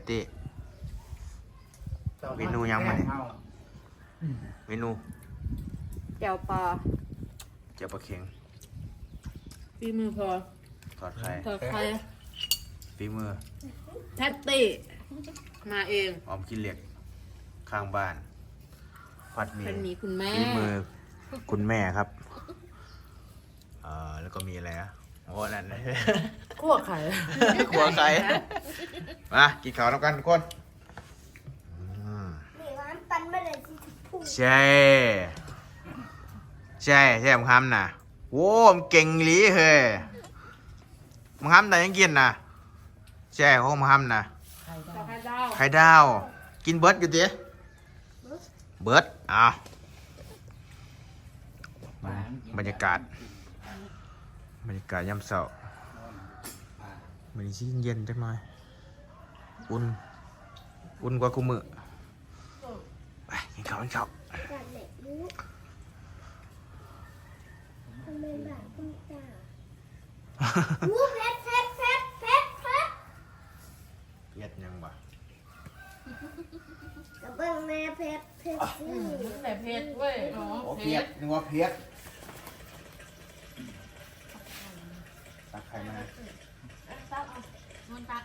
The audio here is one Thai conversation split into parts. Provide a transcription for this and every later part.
ตตี้ เมนูยังมาเนี่ย เมนูแจ่วปลาเจียวปลาเค็งฝีมือพอทอดไข่ทอดไข่ฝีมือแพตตี้ มาเองออมกินเหล็ก ข้างบ้าน ผัดหมี่เป็นหมีคุณแม่ ฝีมือ คุณแม่ครับเอ่อแล้วก็มีอะไรอะ โอ้นั่นคั่วไข่ขัวไก่มากินข้าวน้ำกันทุกคนอืมนี่ร้านปันไม่ได้ที่พุ่งใช่ใช่ใช่ผมทำน่ะโว้มนเก่งหลีเฮ้ยมึงทำแต่ยังกินน่ะใช่เขามึงทำน่ะไข่ดาวไข่ดาว กินเบิร์ดอยู่ดิเบิร์ดอ้าวบรรยากาศ บรรยากาศยามเช้ามันสิเย็นๆจักหน่อย อุ่น อุ่นกว่ากูมือไปกินข้าวกินข้าวจากไหนรู้ทำไมแบบคุณตาวูเพชรเพชรเพชรเพชรเพชรเย็ดยังบ่กับเบิ้งแม่เพชรเพชรสิแต่เผ็ดเว้ยเนาะโอเพียดนึกว่าเพียดตักไข่มา มันตั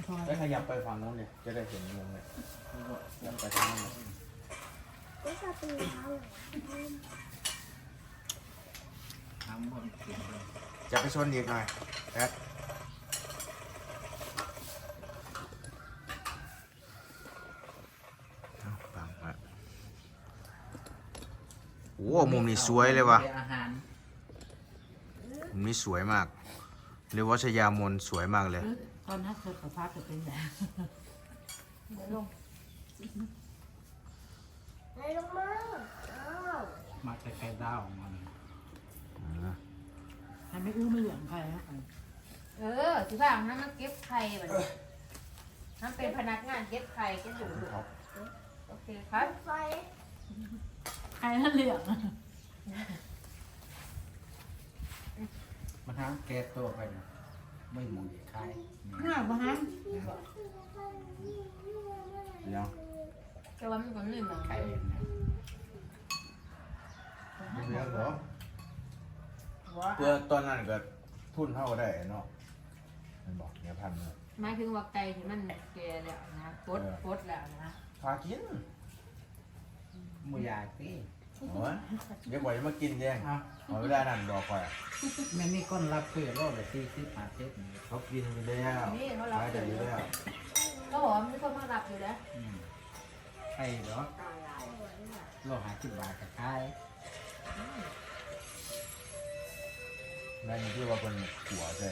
กไอ้พอแล้วขยับไปฝั่งโน้นเลยจะได้เห็นมุมเลยขยับไปทางโน้นเลยก็จะตีเขาเหรอจะไปชนอีกหน่อยแอดเอาปังมาโอ้มุมนี้สวยเลยว่ะอาหารมุมนี้สวยมากเรียกว่าชยามนสวยมากเลย ตอนนั้นเคยประพาสจะเป็นแบบลงไหนลงมาอ้าวมาใกล้ๆดาวของมันให้ไม่อื้อไม่เหลืองใครนะเออสิพ่านั้นมันเก็บไข่แบบนี้นั่นเป็นพนักงานเก็บไข่เก็บดูดูโอเคครับไฟใครนั่นเหลืองมันทั้งแก้ตัวไปนะ ไม่หมุนคล้ายหน้าบ้านเดี๋ยวแต่ว่ามันก็นึ่งเหมือนไข่กันเองนะเดี๋ยวเหรอว่าเพื่อตอนนั้นก็ทุนเท่าได้เนาะมันบอกเดี๋ยวพันเลยหมายถึงว่าไก่ที่มันแก่แล้วนะปดปดแล้วนะพากินมือยากสิ โอ้ยเดี๋ยวบอกจะมากินแย่งอะเอาเวลานั่นบอกไปแม่นี่ก้นรับเพื่อโลดละสี่สิบห้าสิบนี่เขากินไปแล้วนี่เขารับไปอแต่ยู่อยู่แล้วก็บอกว่ามีคนมารับอยู่แล้วอืมไข่เหรอโลหะสิบบาทกับไข่นั่นที่ว่าเป็นหัวใช่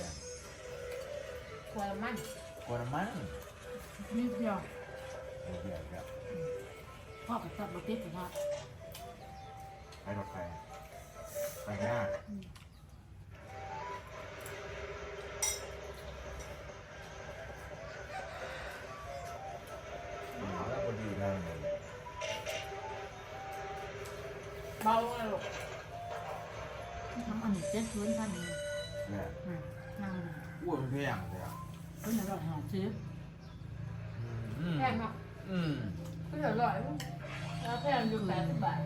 ควรมันกวนมันนิดเดียวเดี๋ยวเดี๋ยวเดี๋ยวพ่อกับจับมาติดกับพ่อ ไปรถไฟไปหน้าเอาแล้วพอดีได้เลยเบาเลยลูกน้ำอันนี้เจ็ดพื้นพันหนึ่งเนี่ยนั่งอ้วนเพียงเลยอะเพิ่งจะรอดหอมซื้ออืมแพงเนาะอืมก็เดี๋ยวร่อยแล้วแพงอยู่แปดสิบบาท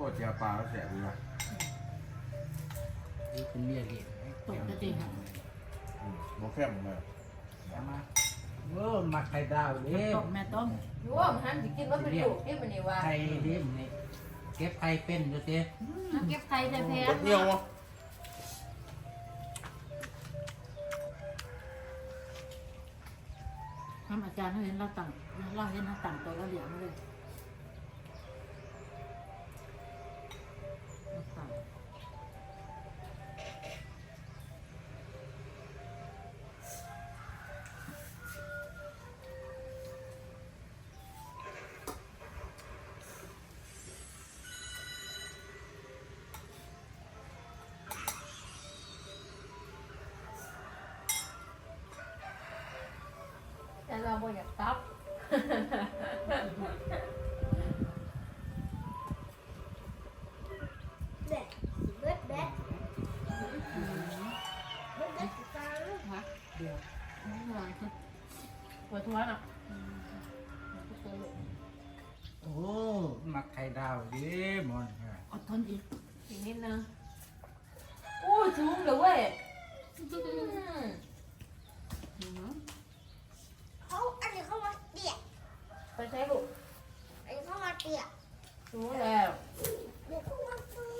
อ้เจียวปลาแล้วเสียดีว่ะนี่เป็นเบี้ยเลี้ยงตกจะตีหัวอืมโมเข้มเลยเอามาโอ้มาไข่ดาวนี่ต้มแม่ต้มรู้ว่ามันจะกินว่าเป็นอยู่ที่มันนี่ว่าไข่ดิมนี่เก็บไข่เป็นดูสิเก็บไข่ใส่แพกดเหนียววะทำอาจารย์เขาเห็นเราต่างเราเห็นเราต่างตัวเราเหลืองมาเลย เราบ่อยากตับ ไปใช้ลูกอันนี้เขามาเปียกสูงแล้วเดี๋ยวเขามาซื้อ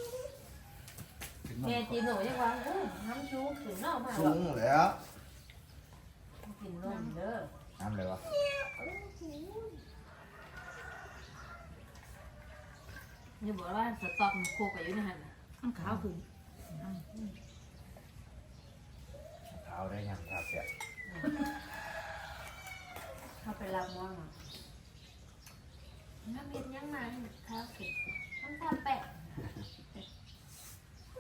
ถึงแม่จีนหนูยังว่าอู้น้ำชูถึงเน่ามากสูงแล้วกินนมเด้อน้ำเลยวะ นี่บอกว่าสต๊อกมันโคกอยู่ในหันอันขาวขึ้นเอาได้ยังครับเสีย เข้าไปรับมอง น้ำเย็นยังไงข้าวเก็บน้ำตาลแปะ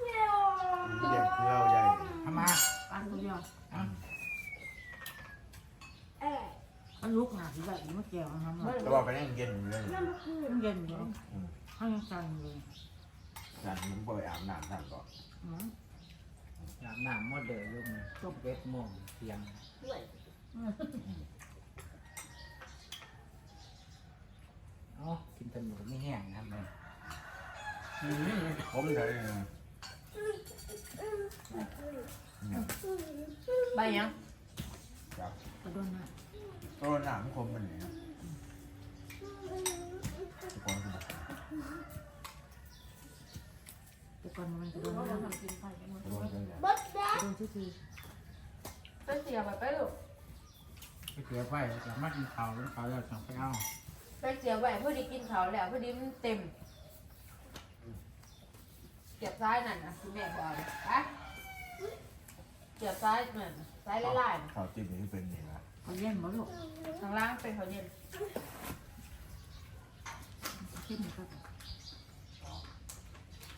เรียกเที่ยวใหญ่ทำมาอันตัวเดียวอะเอ้ยอันลุกหาสิแบบนี้มาแก้วน้ำเมื่มัอนแต่ว่าไปนั่งเย็นอยู่เลยน้ำคือมันเย็นอยู่ข้างยังสั่นอยู่นั่นมึงบ่ไปอาบน้ำท่านก่อนอืมอาบน้ำหมดเลยลูกนี่ต้มเบ็ดโมงเที่ยง ด้วยเอ๋อกินแตหนูไม่แห้งนะแม่ผมเลยใบยังครับกระโดนหน้าตัวหนามคมมันเนี่ยทุกคนคือแต่ก่อนมันกระโดนเขาหน้าทำกินไปกันหมดตัวเดียวบดแดกระโดนซื่อไปเสียไปไปลูกไปเกลือไปสามารถกินข้าวแล้วข้าวแล้วสั่งไปเอา ไปเสียไว้เพื่อได้กินเขาวแล้วเพื่อดีมันเต็มเก็บซ้ายนั่นนะคุณแม่บอกเลยไปเก็บซ้ายนั่นซ้ายไล่ๆน่ะข้าวจิ้มนี่เป็นนี่นะๆเขาเย็นบ่ลูกข้างล่างเป็นเขาวเย็นเข้มมันก็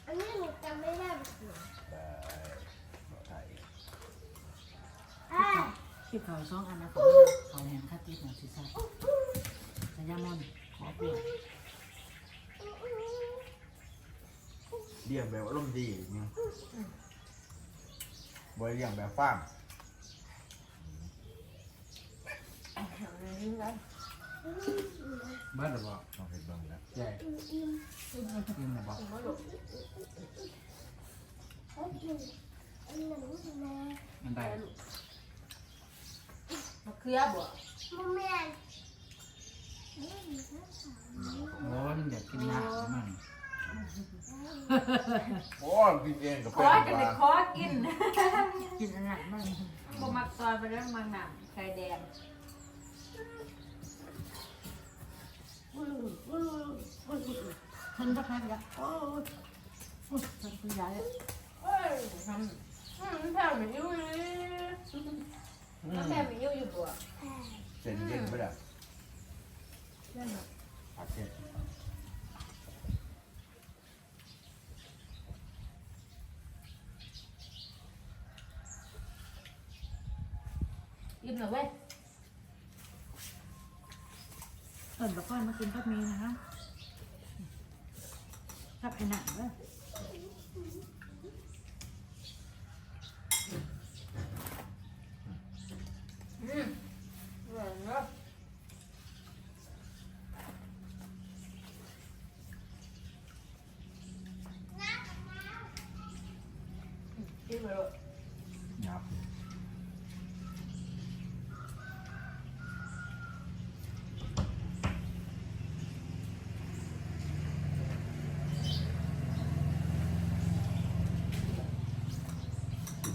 อันนี้หนูจำไม่ได้แต่บ่ไทยอ่าที่เขาสองอันนะเขาเขาแหงคัดติดหนังศีรษะ สยามอนขอเปลี่ยนเลี้ยงแบบอารมณ์ดีเนี่ยบ่ได้เลี้ยงแบบฟาร์มยิ้มแล้วเบิดหรือเปล่าต้องเห็นเบิ่งนะใหญ่กินหรือเปล่ากินมาลูกเขากินอันหนึ่งนะมันได้มะเขือบ่มันแม่น โอ้ยมันอยากกินน้ำมันโอ้กินเองก็ขเป็อนจะไปว่าขอกินกินอันนั้นมันบ่มักซอยไปแล้วมังหนังไข่แดงทนสักพักแล้วโอ้ยโอ้ยทนคุณยายเอ้ยทำอืมแผ่ไม่ยิ้วเลยแผ่ไม่ยิ้วอยู่บ่เส้นเย็นไปแล้วนั่นน่ะ ผักเผ็ดยิ้มหน่อยเว้ยเอิญกับก้อนมากินพัดมีนะคะกับไอ้หนังเว้ย อืมอร่อยเนอะกินไปเล ยยับหน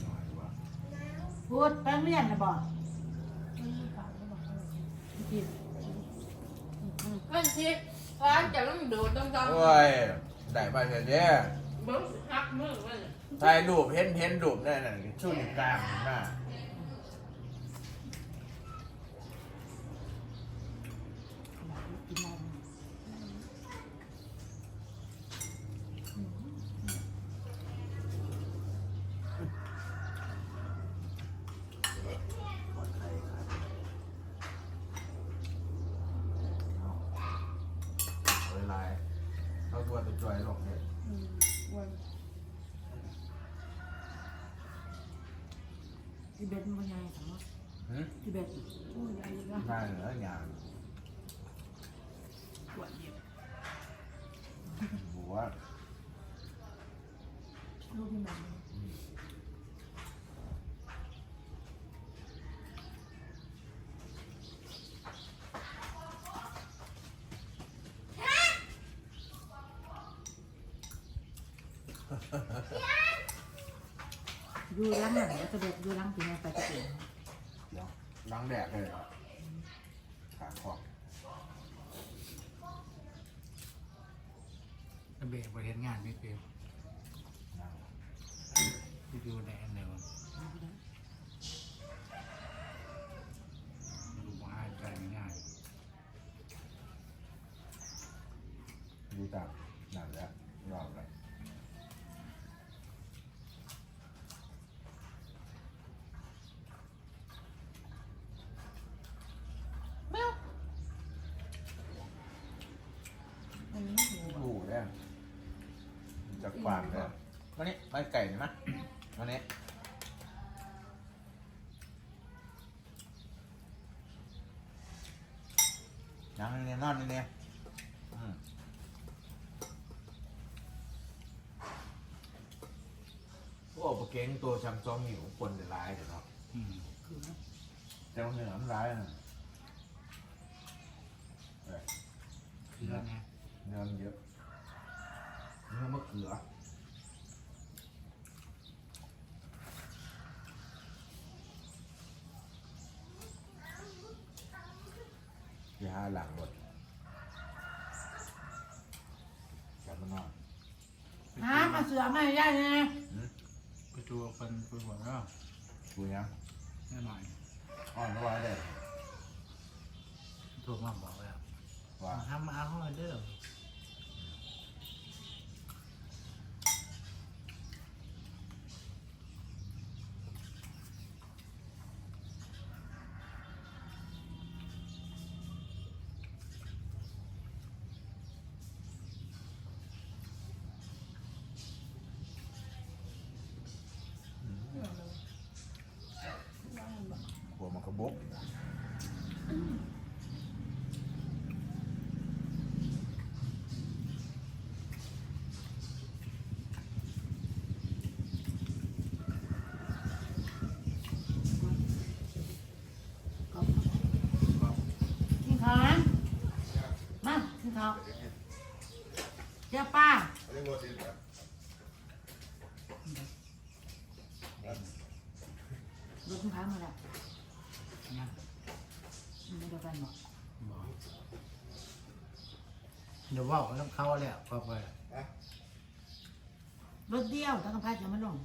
่อยว่าพูดแป้งเลี่ยนนะบอกกินกันชิร้านจะต้องดูต้องต้องโอ้ย ได้มาเสร็จเนี่ย เบิ้งหักมือมันถ่ายรูปเห็นเห็นรูปนั่นน่ะชุ่นกลางหน้ากินได้ ปลอดภัยครับเอาเวลาเอาตัวตัวจอยลงเนี่ย อี เบนมันยังไงสมมติหืมที่แบบได้เหรออย่างปวดเย็บบัวลูกที่มัน ดูล้างหนังแล้วก็แบบดูล้างปีนี้ไปจะเปลี่ยนเดี๋ยวล้างแดดเลยเหรอขาขอบระเบิดบริเวณงานพี่เปียวนั่งที่ดูในอันเดียวดูง่ายใจง่าย ดูตามนั่นแหล้วรอบเลย แมว อันนี้หู ดูเนี่ยจา กฟางเลยมานี่มาไก่นี่มามานี่นั่งนี่นอนนี่เนี่ยอืมโอ้ปลาเก่งตัวช้ำซ้อมหิวคนจะร้ายเดี๋ยวเนาะอืมคือแต่ว่าเหนือมันร้ายนะคือแล้วไงเนื้อมันเยอะเนื้อมะเขืออย่าหาหลังหมดอย่ามันนอนหามาเสือมาได้เลยไปตัวคนไปหัวแล้วกูยังแน่หน่อยอ่อนไม่ไหวได้โทรมาบอกแล้วว่าทำเอาห้อยเด้อหัวมั บกกินข้าวนะมากินข้าวเจ้าป้ารถคุณพามาแล้วนะ มันเดียวกันบอกบอกเดี๋ยวว่าต้องเข้าแล้วก็ไปรถเดียวถ้าคุณพาจะมาลง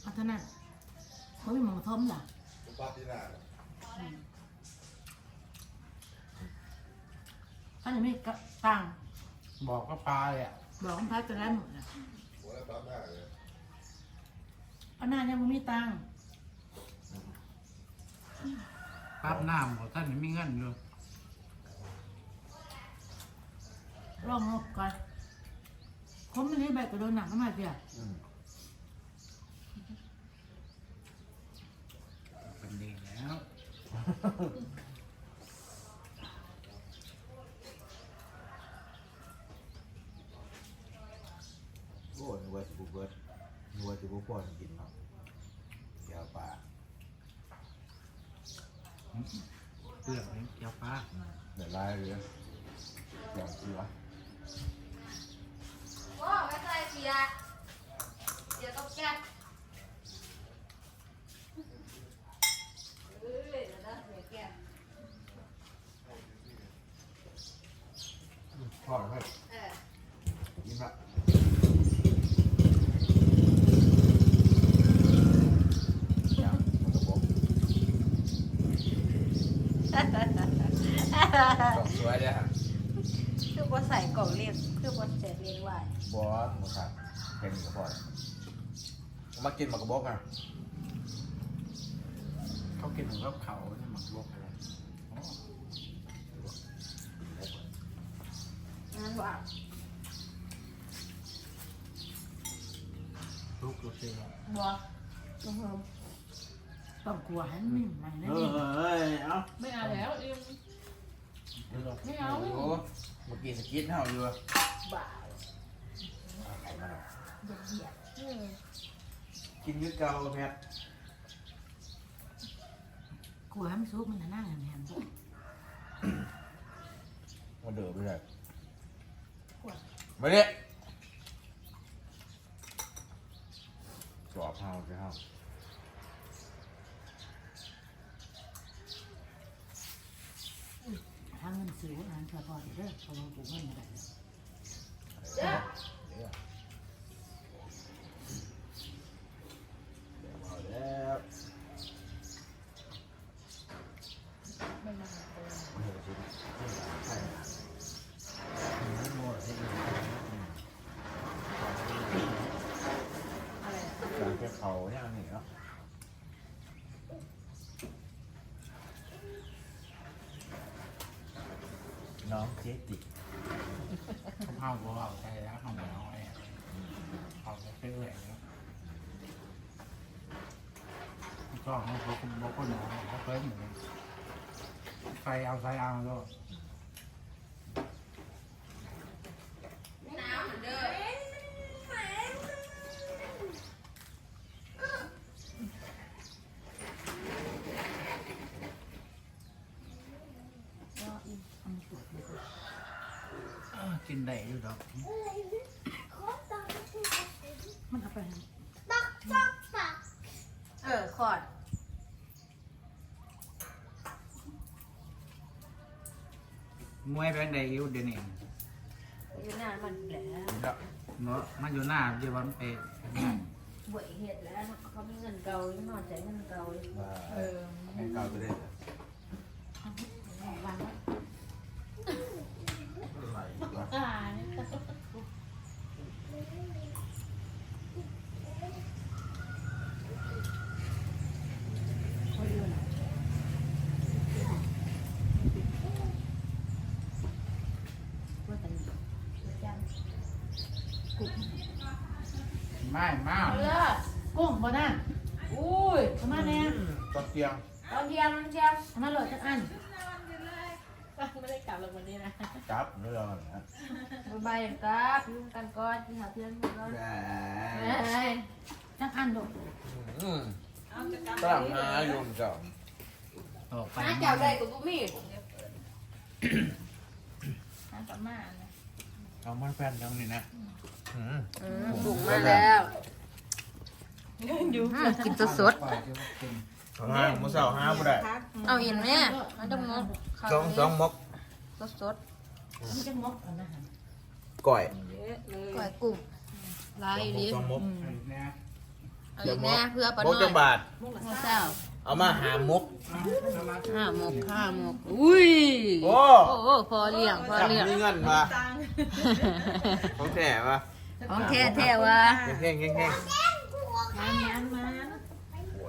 เอาเท่านั้นเขาไม่มองทมล่ะอืมอันนี้ไม่กะตังค์บอกก็ปลาเลยอะบอกคุณพาจะได้หมดนะอันนั้นยังไม่มีตังค์ ปั๊บน้ำของท่านมีเงินอยู่ลองงบก่อนผมไม่ได้แบบกระโดนหนักทำไมเพี่ยอืมเป็นดีแล้วโอ้นัวสิบุเบิร์ดนัวสิบุปอนกินเนาะแก้วปลา เปลือกนี่เจียวปลาเดี๋ยวไล่เลยแกงเสือ โอ้ไม่ใส่เสียเสียต้องแก๊สเอ้ยเดี๋ยวนะเสียแก๊ส ทอดให้ เออ ยิ้มละยังมันกระบอกต้องสวยเลยฮะ คือว่าใส่กล่องเรียกคือว่าเสร็จเรียนไว้ บอสมาครับเป็นกระบอกมา กินหมากกระบอกอะเขากินของกับเขาเนี่ยหมักลวกอะไรอ๋อนั่นว่าลูกลูกเสือบัวลงเพิ่มต้องกลัวให้มันนิ่มใหม่นะเอนี่อเอ้ยเอาไม่เอาแล้วเอ็มไม่เอาโอ้เมื่อกี้สกิดเฮาอยู่อะบ้า เอาไข่มาหน่อยเหยียดเหยียด กินคือเก่าแพทกลัวให้มันซุกมันจะนั่งแหมมาเดือไปเลยมาเนี่ยจอบเฮาจะเฮา ๆถ้าเงินซื้ออันเฉพาะเด้อเพราะว่าปลูกเงินอะไร เด้อ เอาแล้ว ไม่มาหาเดิน อะไรอะ จางแค่เขาเนี่ยนี่เนาะน้องเจติเขาเฮาบ่เอาใช่แล้วเฮาบ่เอาไอ้เอาไปเรื่อยๆแล้วก็เขาเขาบอกคนหนูเขาเคยเหมือนกันใครเอาใครเอาก็น้ำเหมือนเดิม กินได้อยู่ดอก มันเอาไปให้ปักปักปักเออขอดมวยเป็นไดอยู่เดี๋ยวนี้อยู่หน้ามันแหละเนาะมันอยู่หน้าเดี๋ยวมันไปบวยเห็ดแล้วเขามีเงินเก่าอยู่นอนใจเงินเก่าอยู่เออให้เก่าไปเลย วางไว้ อ่า เขาเดือนว่าแต่ ไม่มาเอาเลยกุ้งบ่นั่นอุ้ยเอามาแน่ตอนเตียงตอนเที่ยงมันเที่ยงเอามาโหลดจักอันไม่ได้กลับลงวันนี้นะจับเรื่องนะบ๊ายบายครับยุ่งกันก่อนที่หาเพื่อนก่อนเฮ้ยจักอันโดดอืมตั้งหาอยู่เจ้าออกไปหาเจ้าได้กับบุมีหากลับมานะเอามาแฟนจังนี่นะ อืมบุกมาแล้วกินสดปล่อยจะกินเอาห้ามือเสาห้าบ่ได้ๆเอาอินแม่มันต้องงดสองสองมกสดมันจะงกกันนะฮะก่อยๆก่อยกุ้งลายดิสองมกไอ้เนี่ยเอาอีกแน่เพื่อปะมน้กอยจังบาทหมูเจ้าเอามาหามก ห้าหมกห้าหมกอุ้ยโอ้โอ้โหพอเลี้ยงพอจับเลี้ยง มีเงินมาของแท้ปะ ของแท้แท้ๆวะเข่งเข่งเข่งมันมัน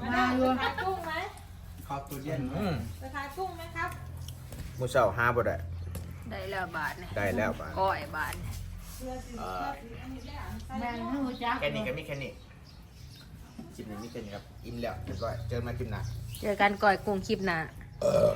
มันมาอยู่ขายกุ้งไหมเข้าตู้เย็นอืมไปขายกุ้งไหมครับมือเสาห้าบ่ได้ได้แล้วบาทเนี่ยได้แล้วบาทก้อยบาทเนี่ยเอ่อแบ่งให้หัวจักแค่นี้ก็มีแค่นี้คลิปนี้มีแค่นี้ครับอิ่มแล้วเรียบร้อยเจอกันใหมาคลิปหน้าเจอกันก้อยกุ้งคลิปหน้าเออ